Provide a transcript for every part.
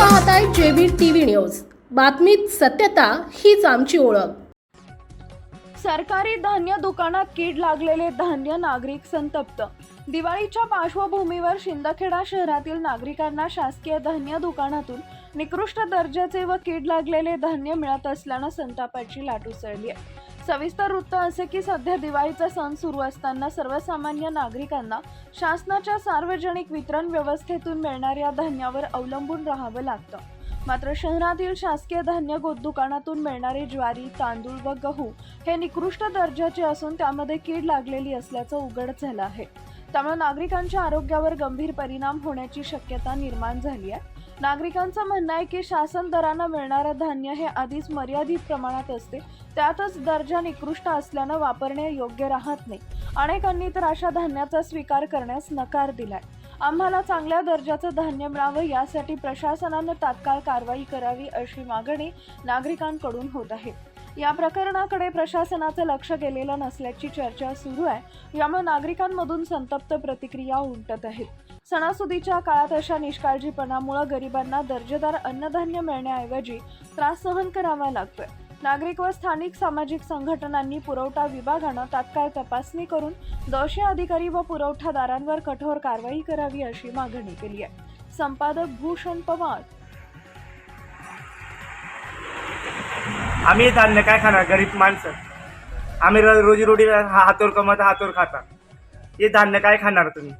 पाहताय JB TV news. बातमीत सत्यता हीच आमची ओळख. सरकारी धान्य दुकानात कीड लागलेले धान्य नागरिक संतप्त. दिवाळीच्या पार्श्वभूमीवर शिंदखेडा शहरातील नागरिकांना शासकीय धान्य दुकानातून निकृष्ट दर्जाचे व कीड लागलेले धान्य मिळत असल्यानं संतापाची लाट उसळली आहे. सविस्तर वृत्त असे की सध्या दिवाळीचा सण सुरू असताना सर्वसामान्य नागरिकांना शासनाच्या सार्वजनिक वितरण व्यवस्थेतून मिळणाऱ्या धान्यावर अवलंबून राहावं लागतं. मात्र शहरातील शासकीय धान्य गो दुकानातून मिळणारे ज्वारी तांदूळ व गहू हे निकृष्ट दर्जाचे असून त्यामध्ये कीड लागलेली असल्याचं उघड झालं आहे. त्यामुळे नागरिकांच्या आरोग्यावर गंभीर परिणाम होण्याची शक्यता निर्माण झाली आहे. नागरिकांचं म्हणणं आहे की शासन दरांना मिळणारं धान्य हे आधीच मर्यादित प्रमाणात असते. त्यातच दर्जा निकृष्ट असल्यानं वापरणे योग्य राहत नाही. अनेकांनी तर अशा धान्याचा स्वीकार करण्यास नकार दिलाय. आम्हाला चांगल्या दर्जाचं धान्य मिळावं यासाठी प्रशासनानं तात्काळ कारवाई करावी अशी मागणी नागरिकांकडून होत आहे. या प्रकरणाकडे प्रशासनाचं लक्ष गेलेलं नसल्याची चर्चा सुरू आहे. यामुळे नागरिकांमधून संतप्त प्रतिक्रिया उमटत आहेत. सणासुदीच्या काळात अशा निष्काळजीपणामुळे गरिबांना दर्जेदार अन्नधान्य मिळण्याऐवजी त्रास सहन करावा लागतोय. नागरिक व स्थानिक सामाजिक संघटनांनी पुरवठा विभागानं तात्काळ तपासणी करून दोषी अधिकारी व पुरवठादारांवर कठोर कारवाई करावी अशी मागणी केली आहे. संपादक भूषण पवार आम्ही धान्य काय खाणार? गरीब माणसं. आम्ही रो- रोजीरोटी हातोर कमवता हातोर खाता. हे धान्य काय खाणार तुम्ही?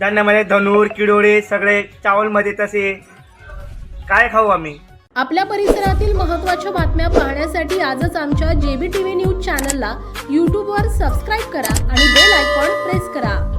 धान्यामध्ये म्हणजे धनूर किडोळे सगळे चावलमध्ये तसे. काय खाऊ आम्ही? आपल्या परिसरातील महत्त्वाच्या बातम्या पाहण्यासाठी आजच आमच्या जेबी टीव्ही न्यूज चॅनलला यूट्यूबवर सबस्क्राईब करा आणि बेल आयकॉन प्रेस करा.